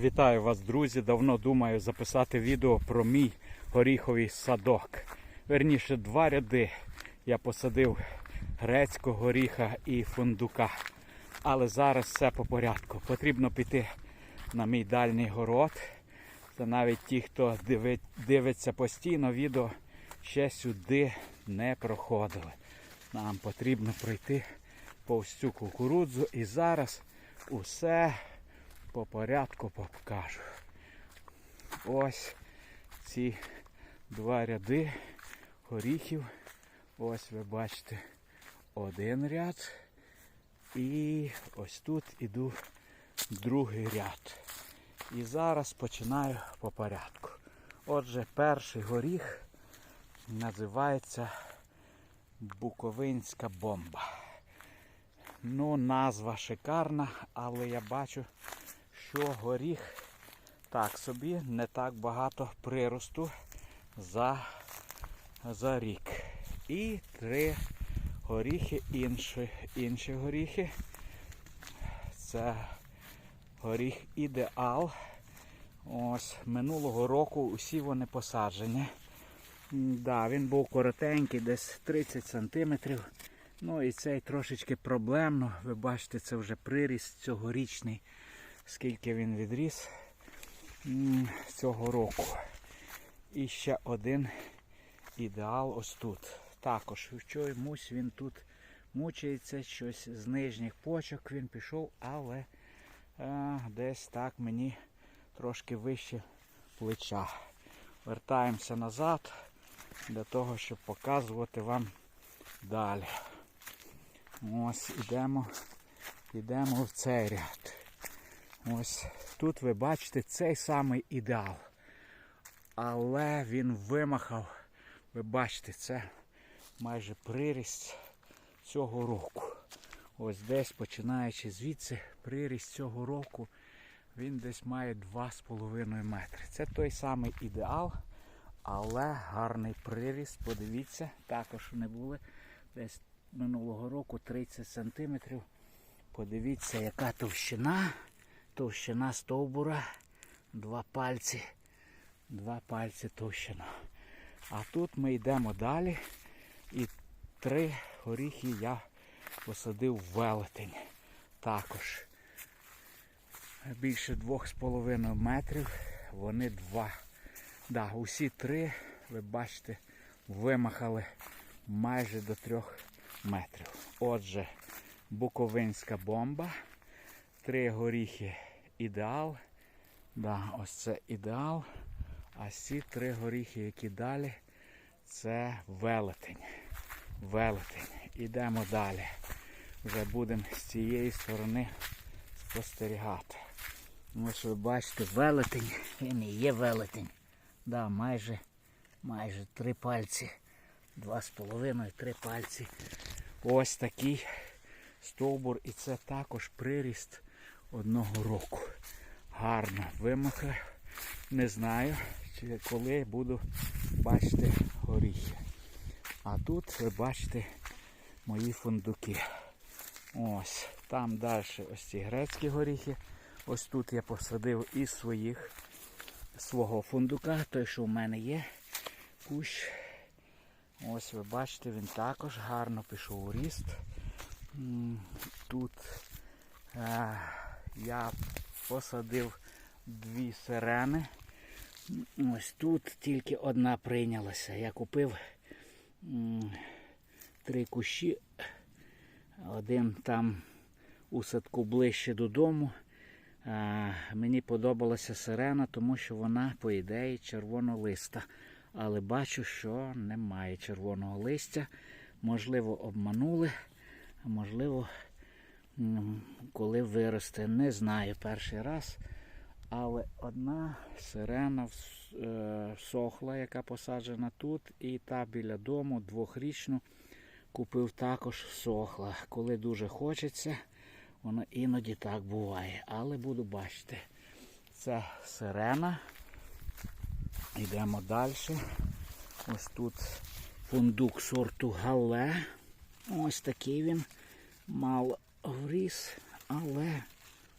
Вітаю вас, друзі! Давно думаю записати відео про мій горіховий садок. Верніше, два ряди я посадив грецького горіха і фундука. Але зараз все по порядку. Потрібно піти на мій дальній город. Це навіть ті, хто дивиться постійно відео, ще сюди не проходили. Нам потрібно пройти повз цю кукурудзу і зараз усе по порядку покажу. Ось ці два ряди горіхів. Ось ви бачите один ряд. І ось тут іду другий ряд. І зараз починаю по порядку. Отже, перший горіх називається Буковинська бомба. Ну, назва шикарна, але я бачу, що горіх так собі не так багато приросту за, за рік. І три горіхи інші, інші горіхи. Це горіх ідеал. Ось минулого року усі вони посаджені. Да, він був коротенький, десь 30 сантиметрів. Ну і цей трошечки проблемно. Ви бачите, це вже приріст цьогорічний, скільки він відріс цього року. І ще один ідеал ось тут. Також чомусь він тут мучається, щось з нижніх почок він пішов, але е, десь так мені трошки вище плеча. Вертаємося назад для того, щоб показувати вам далі. Ось ідемо, ідемо в цей ряд. Ось тут ви бачите цей самий ідеал. Але він вимахав, ви бачите, це майже приріст цього року. Ось десь починаючи звідси, приріст цього року, він десь має 2,5 метри. Це той самий ідеал, але гарний приріст. Подивіться, також вони були десь минулого року 30 сантиметрів. Подивіться, яка товщина. Товщина стовбура. Два пальці. Два пальці товщина. А тут ми йдемо далі. І три горіхи я посадив велетень. Також більше 2,5 метрів. Вони два. Да, усі три, ви бачите, вимахали майже до трьох метрів. Отже, буковинська бомба. Три горіхи ідеал. Да, ось це ідеал. А ці три горіхи, які далі, це велетень. Велетень. Ідемо далі. Вже будемо з цієї сторони спостерігати. Ось ви бачите, велетень. Він і є велетень. Да, майже, майже три пальці. Два з половиною, три пальці. Ось такий стовбур. І це також приріст одного року. Гарно вимахав. Не знаю, чи коли буду бачити горіхи. А тут ви бачите мої фундуки. Ось, там далі ось ці грецькі горіхи. Ось тут я посадив із своїх свого фундука, той, що в мене є. Кущ. Ось ви бачите, він також гарно пішов у ріст. Тут е, я посадив дві сирени. Ось тут тільки одна прийнялася. Я купив три кущі. Один там у садку ближче додому. А, мені подобалася сирена, тому що вона, по ідеї, червонолиста. Але бачу, що немає червоного листя. Можливо, обманули, а можливо, коли виросте. Не знаю перший раз. Але одна сирена е, яка посаджена тут, і та біля дому двохрічну купив також всохла. Коли дуже хочеться, воно іноді так буває. Але буду бачити. Це сирена. Йдемо далі. Ось тут фундук сорту Гале. Ось такий він мало вріс, але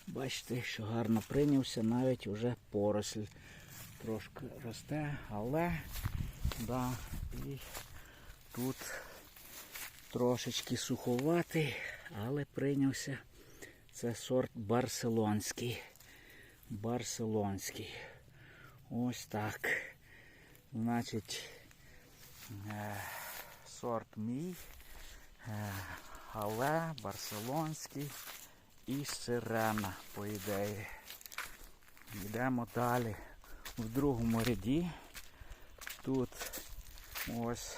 Бачите, що гарно прийнявся, навіть уже поросль трошки росте, але да, і тут трошечки суховатий, але прийнявся. Це сорт барселонський. Барселонський. Ось так. Значить, е, сорт мій, але барселонський і сирена, по ідеї. Йдемо далі. В другому ряді. Тут ось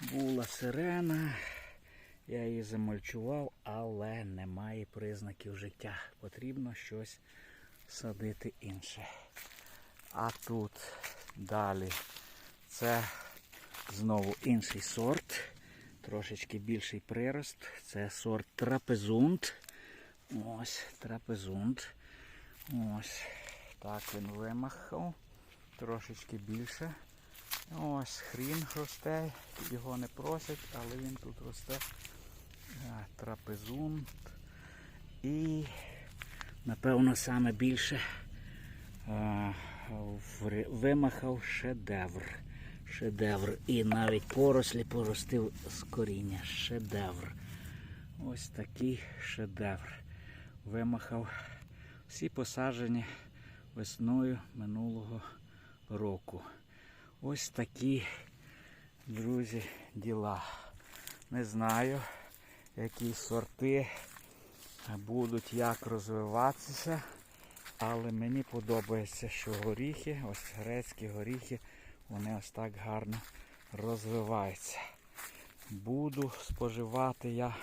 була сирена. Я її замульчував, але немає признаків життя. Потрібно щось садити інше. А тут далі це знову інший сорт. Трошечки більший прирост. Це сорт трапезунт. Ось трапезунт. Ось так він вимахав. Трошечки більше. Ось хрін росте. Його не просять, але він тут росте. Трапезунт. І напевно саме більше вимахав шедевр. Шедевр. І навіть порослі поростив з коріння. Шедевр. Ось такий шедевр. Вимахав всі посаджені весною минулого року. Ось такі, друзі, діла. Не знаю, які сорти будуть як розвиватися, але мені подобається, що горіхи, ось грецькі горіхи, вони ось так гарно розвиваються. Буду споживати я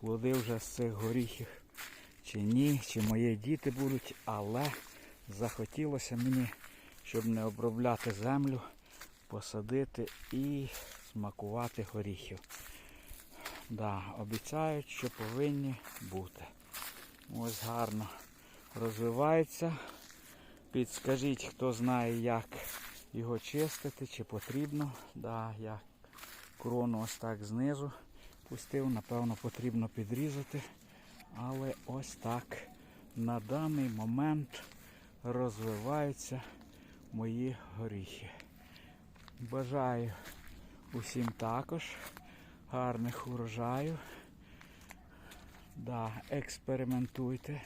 плоди вже з цих горіхів чи ні, чи мої діти будуть, але захотілося мені, щоб не обробляти землю, посадити і смакувати горіхів. Да, обіцяють, що повинні бути. Ось гарно розвивається. Підскажіть, хто знає, як його чистити, чи потрібно. Да, я крону ось так знизу пустив, напевно, потрібно підрізати. Але ось так на даний момент розвиваються мої горіхи. Бажаю усім також гарних урожаїв. Да, експериментуйте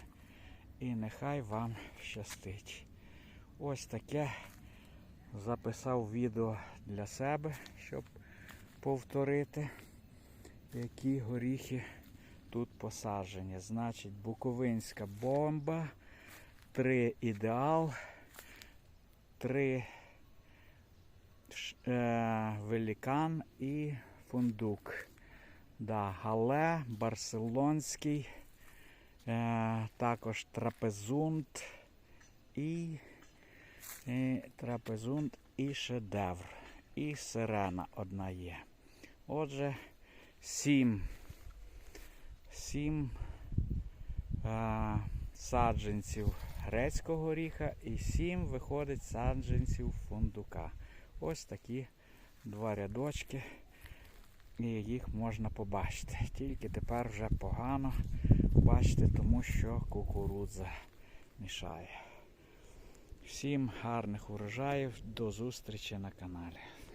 і нехай вам щастить. Ось таке записав відео для себе, щоб повторити, які горіхи тут посаджені. Значить, Буковинська бомба, 3 ідеал, 3 е, велікан і фундук. Да, гале, барселонський, е, також трапезунт і, і трапезунт і шедевр. І сирена одна є. Отже, сім сім а, саджанців грецького горіха і сім виходить саджанців фундука. Ось такі два рядочки. І їх можна побачити. Тільки тепер вже погано бачити, тому що кукурудза мішає. Всім гарних урожаїв, до зустрічі на каналі.